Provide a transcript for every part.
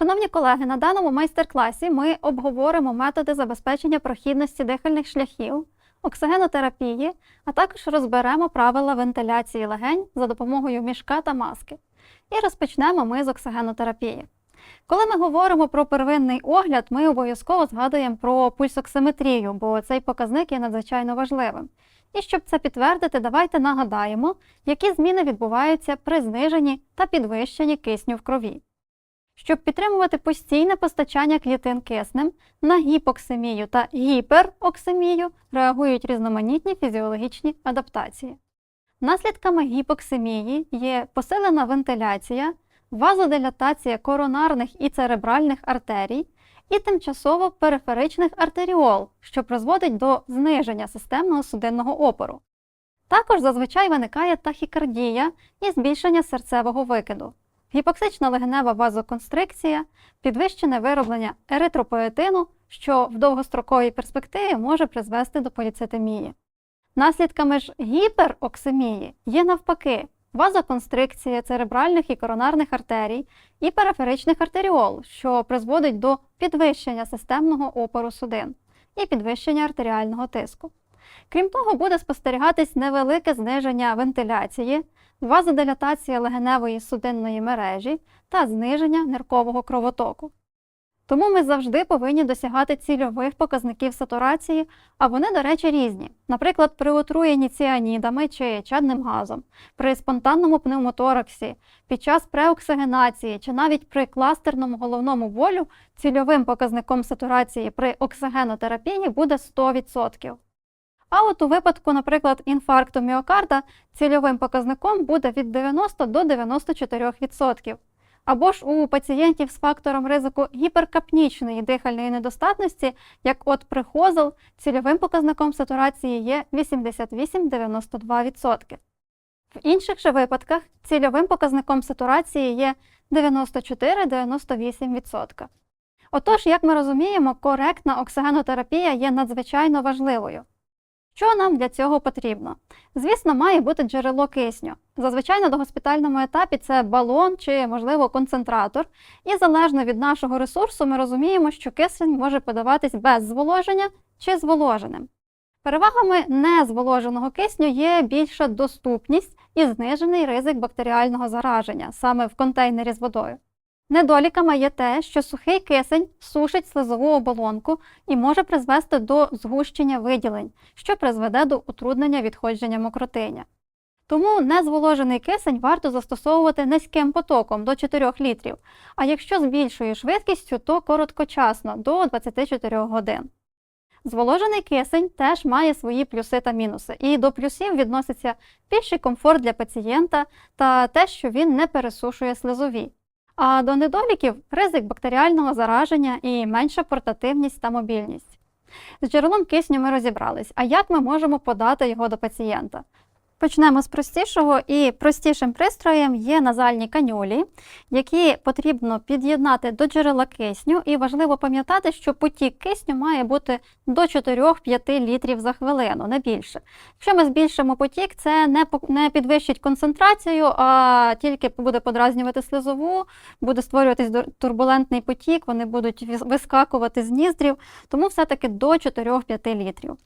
Шановні колеги, на даному майстер-класі ми обговоримо методи забезпечення прохідності дихальних шляхів, оксигенотерапії, а також розберемо правила вентиляції легень за допомогою мішка та маски. І розпочнемо ми з оксигенотерапії. Коли ми говоримо про первинний огляд, ми обов'язково згадуємо про пульсоксиметрію, бо цей показник є надзвичайно важливим. І щоб це підтвердити, давайте нагадаємо, які зміни відбуваються при зниженні та підвищенні кисню в крові. Щоб підтримувати постійне постачання клітин киснем, на гіпоксимію та гіпероксимію реагують різноманітні фізіологічні адаптації. Наслідками гіпоксимії є посилена вентиляція, вазодилатація коронарних і церебральних артерій і тимчасово периферичних артеріол, що призводить до зниження системного судинного опору. Також зазвичай виникає тахікардія і збільшення серцевого викиду, гіпоксична легенева вазоконстрикція, підвищене вироблення еритропоетину, що в довгостроковій перспективі може призвести до поліцитемії. Наслідками ж гіпероксимії є навпаки вазоконстрикція церебральних і коронарних артерій і периферичних артеріол, що призводить до підвищення системного опору судин і підвищення артеріального тиску. Крім того, буде спостерігатись невелике зниження вентиляції, вазодилатація легеневої судинної мережі та зниження ниркового кровотоку. Тому ми завжди повинні досягати цільових показників сатурації, а вони, до речі, різні. Наприклад, при отруєнні ціанідами чи чадним газом, при спонтанному пневмотораксі, під час преоксигенації чи навіть при кластерному головному болю цільовим показником сатурації при оксигенотерапії буде 100%. А от у випадку, наприклад, інфаркту міокарда цільовим показником буде від 90 до 94%. Або ж у пацієнтів з фактором ризику гіперкапнічної дихальної недостатності, як от прихозел, цільовим показником сатурації є 88-92%. В інших же випадках цільовим показником сатурації є 94-98%. Отож, як ми розуміємо, коректна оксигенотерапія є надзвичайно важливою. Що нам для цього потрібно? Звісно, має бути джерело кисню. Зазвичай на догоспітальному етапі це балон чи, можливо, концентратор. І залежно від нашого ресурсу, ми розуміємо, що кисень може подаватись без зволоження чи зволоженим. Перевагами незволоженого кисню є більша доступність і знижений ризик бактеріального зараження саме в контейнері з водою. Недоліками є те, що сухий кисень сушить слизову оболонку і може призвести до згущення виділень, що призведе до утруднення відходження мокротиня. Тому незволожений кисень варто застосовувати низьким потоком до 4 літрів, а якщо з більшою швидкістю, то короткочасно до 24 годин. Зволожений кисень теж має свої плюси та мінуси, і до плюсів відноситься більший комфорт для пацієнта та те, що він не пересушує слизові. А до недоліків ризик бактеріального зараження і менша портативність та мобільність. З джерелом кисню ми розібрались, а як ми можемо подати його до пацієнта? Почнемо з простішого і простішим пристроєм є назальні канюлі, які потрібно під'єднати до джерела кисню, і важливо пам'ятати, що потік кисню має бути до 4-5 літрів за хвилину, не більше. Якщо ми збільшимо потік, це не, підвищить концентрацію, а тільки буде подразнювати слизову, буде створюватись турбулентний потік, вони будуть вискакувати з ніздрів, тому все-таки до 4-5 літрів.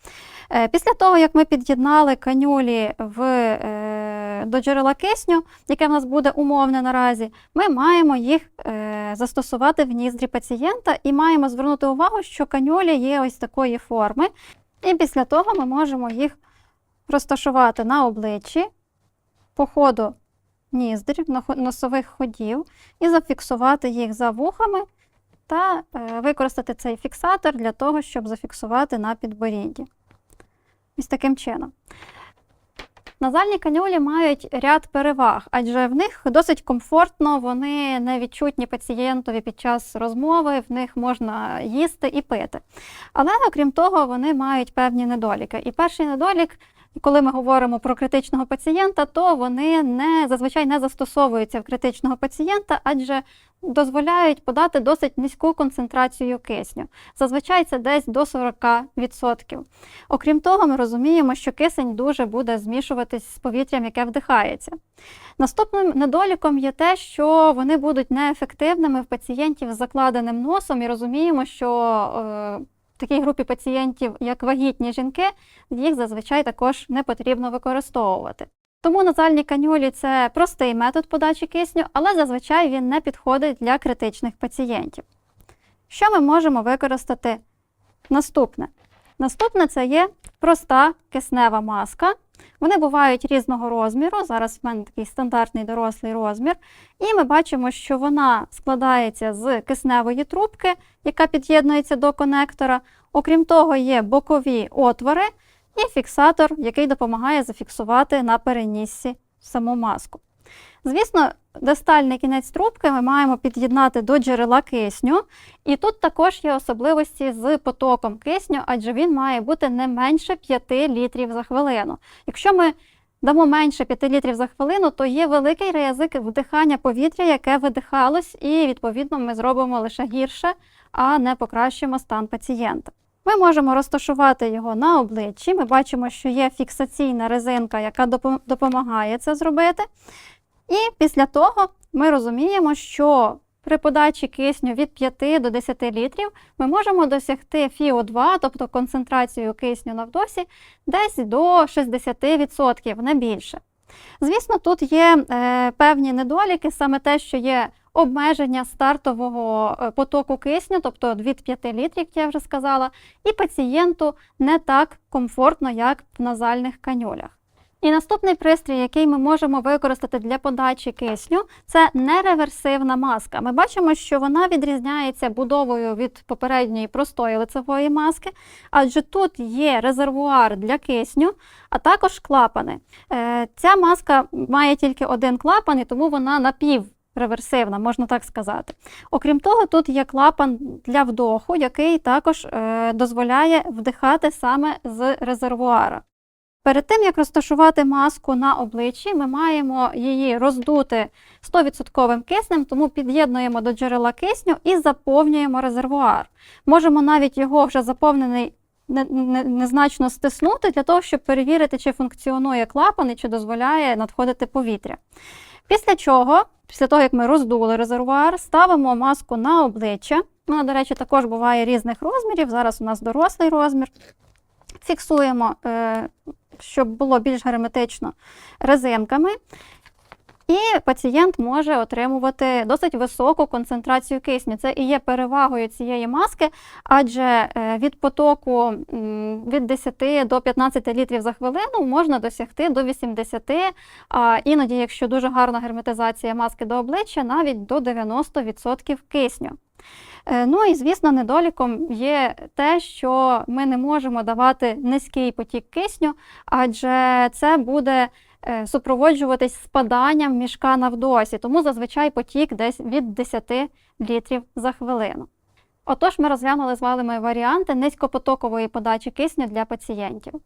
Е, після того, як ми під'єднали канюлі в е, до джерела кисню, яке в нас буде умовне наразі, ми маємо їх е, застосувати в ніздрі пацієнта і маємо звернути увагу, що канюлі є ось такої форми. І після того ми можемо їх розташувати на обличчі по ходу ніздрів, носових ходів, і зафіксувати їх за вухами та використати цей фіксатор для того, щоб зафіксувати на підборідді. Ось таким чином. Назальні канюлі мають ряд переваг, адже в них досить комфортно, вони не відчутні пацієнтові під час розмови, в них можна їсти і пити. Але, окрім того, вони мають певні недоліки. І перший недолік І коли ми говоримо про критичного пацієнта, то вони не зазвичай не застосовуються в критичного пацієнта, адже дозволяють подати досить низьку концентрацію кисню. Зазвичай це десь до 40%. Окрім того, ми розуміємо, що кисень дуже буде змішуватись з повітрям, яке вдихається. Наступним недоліком є те, що вони будуть неефективними в пацієнтів з закладеним носом, і розуміємо, що е, в такій групі пацієнтів, як вагітні жінки, їх зазвичай також не потрібно використовувати. Тому назальні канюлі це простий метод подачі кисню, але зазвичай він не підходить для критичних пацієнтів. Що ми можемо використати наступне? Наступне це є проста киснева маска. Вони бувають різного розміру. Зараз в мене такий стандартний дорослий розмір. І ми бачимо, що вона складається з кисневої трубки, яка під'єднується до конектора. Окрім того, є бокові отвори і фіксатор, який допомагає зафіксувати на переніссі саму маску. Звісно, дистальний кінець трубки ми маємо під'єднати до джерела кисню, і тут також є особливості з потоком кисню, адже він має бути не менше 5 літрів за хвилину. Якщо ми дамо менше 5 літрів за хвилину, то є великий ризик вдихання повітря, яке видихалось, і відповідно ми зробимо лише гірше, а не покращимо стан пацієнта. Ми можемо розташувати його на обличчі. Ми бачимо, що є фіксаційна резинка, яка допомагає це зробити. І після того ми розуміємо, що при подачі кисню від 5 до 10 літрів ми можемо досягти ФіО2, тобто концентрацію кисню на вдосі, десь до 60%, не більше. Звісно, тут є е, певні недоліки, саме те, що є обмеження стартового е, потоку кисню, тобто від 5 літрів, як я вже сказала, і пацієнту не так комфортно, як в назальних канюлях. І наступний пристрій, який ми можемо використати для подачі кисню, це нереверсивна маска. Ми бачимо, що вона відрізняється будовою від попередньої простої лицевої маски, адже тут є резервуар для кисню, а також клапани. Е, Ця маска має тільки один клапан, і тому вона напівреверсивна, можна так сказати. Окрім того, тут є клапан для вдоху, який також е, дозволяє вдихати саме з резервуара. Перед тим, як розташувати маску на обличчі, ми маємо її роздути 100% киснем, тому під'єднуємо до джерела кисню і заповнюємо резервуар. Можемо навіть його вже заповнений не- не- незначно стиснути для того, щоб перевірити, чи функціонує клапан і чи дозволяє надходити повітря. Після чого, після того, як ми роздули резервуар, ставимо маску на обличчя. Вона, до речі, також буває різних розмірів. Зараз у нас дорослий розмір. Фіксуємо, е, щоб було більш герметично резинками. І пацієнт може отримувати досить високу концентрацію кисню. Це і є перевагою цієї маски, адже е, від потоку від 10 до 15 літрів за хвилину можна досягти до 80, а іноді, якщо дуже гарна герметизація маски до обличчя, навіть до 90% кисню. Е, Ну і звісно, недоліком є те, що ми не можемо давати низький потік кисню, адже це буде е, супроводжуватись спаданням мішка на вдосі, тому зазвичай потік десь від 10 літрів за хвилину. Отож, ми розглянули з вами варіанти низькопотокової подачі кисню для пацієнтів.